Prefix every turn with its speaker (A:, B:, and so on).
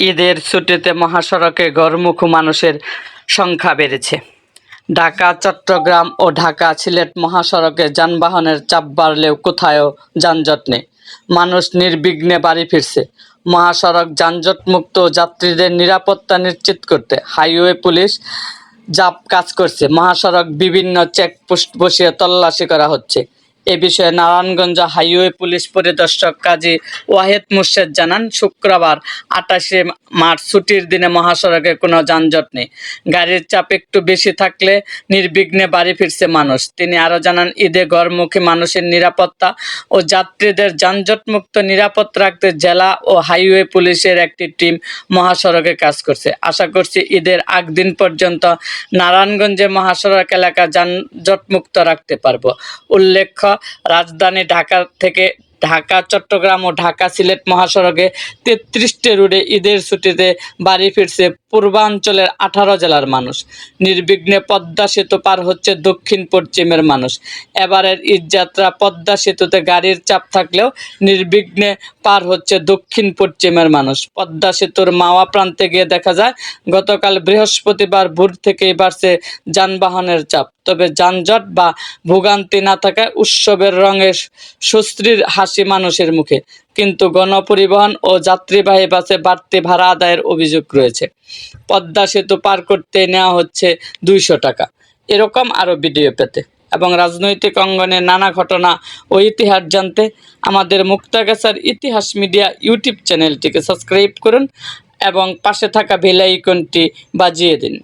A: ঈদের ছুটিতে মহাসড়কে গড়মুখ মানুষের সংখ্যা বেড়েছে। ঢাকা, চট্টগ্রাম ও ঢাকা সিলেট মহাসড়কে যানবাহনের চাপ বাড়লেও কোথাও যানজট নেই। মানুষ নির্বিঘ্নে বাড়ি ফিরছে। মহাসড়ক যানজটমুক্ত যাত্রীদের নিরাপত্তা নিশ্চিত করতে হাইওয়ে পুলিশ জাপ কাজ করছে। মহাসড়ক বিভিন্ন চেকপোস্ট বসিয়ে তল্লাশি করা হচ্ছে। এ বিষয়ে নারায়ণগঞ্জ হাইওয়ে পুলিশ পরিদর্শক কাজী ওয়াহেদ মুর্শেদ জানান, শুক্রবার আঠাশে মার্চ ছুটির দিনে মহাসড়কে কোনো যানজট নেই। গাড়ির চাপ একটু বেশি থাকলে নির্বিঘ্নে বাড়ি ফিরছে মানুষ। তিনি আরও জানান, ঈদে ঘরমুখী মানুষের নিরাপত্তা ও যাত্রীদের যানজটমুক্ত নিরাপদ রাখতে জেলা ও হাইওয়ে পুলিশের একটি টিম মহাসড়কে কাজ করছে। আশা করছি ঈদের আগ দিন পর্যন্ত নারায়ণগঞ্জে মহাসড়ক এলাকা যানজটমুক্ত রাখতে পারব। উল্লেখ্য রাজধানী ঢাকা থেকে ঢাকা, চট্টগ্রাম ও ঢাকা সিলেট মহাসড়কে তেত্রিশটি রুটে ঈদের ছুটিতে বাড়ি ফিরছে পূর্বাঞ্চলের আঠারো জেলার মানুষ। নির্বিঘ্নে পদ্মা সেতু পার হচ্ছে দক্ষিণ পশ্চিমের মানুষ। এবারের ঈদযাত্রা পদ্মা সেতুতে গাড়ির চাপ থাকলেও নির্বিঘ্নে পার হচ্ছে দক্ষিণ পশ্চিমের মানুষ। পদ্মা সেতুর মাওয়া প্রান্তে গিয়ে দেখা যায়, গতকাল বৃহস্পতিবার ভোর থেকেই বাড়ছে যানবাহনের চাপ। তবে যানজট বা ভোগান্তি না থাকায় উৎসবের রঙে সুশ্রীর হাসি মানুষের মুখে। কিন্তু গণপরিবহন ও যাত্রীবাহী বাসে বাড়তি ভাড়া আদায়ের অভিযোগ রয়েছে। পদ্মা সেতু পার করতে নেওয়া হচ্ছে দুইশো টাকা। এরকম আরও ভিডিও পেতে এবং রাজনৈতিক অঙ্গনে নানা ঘটনা ও ইতিহাস জানতে আমাদের মুক্তাগাছার ইতিহাস মিডিয়া ইউটিউব চ্যানেলটিকে সাবস্ক্রাইব করুন এবং পাশে থাকা বেল আইকনটি বাজিয়ে দিন।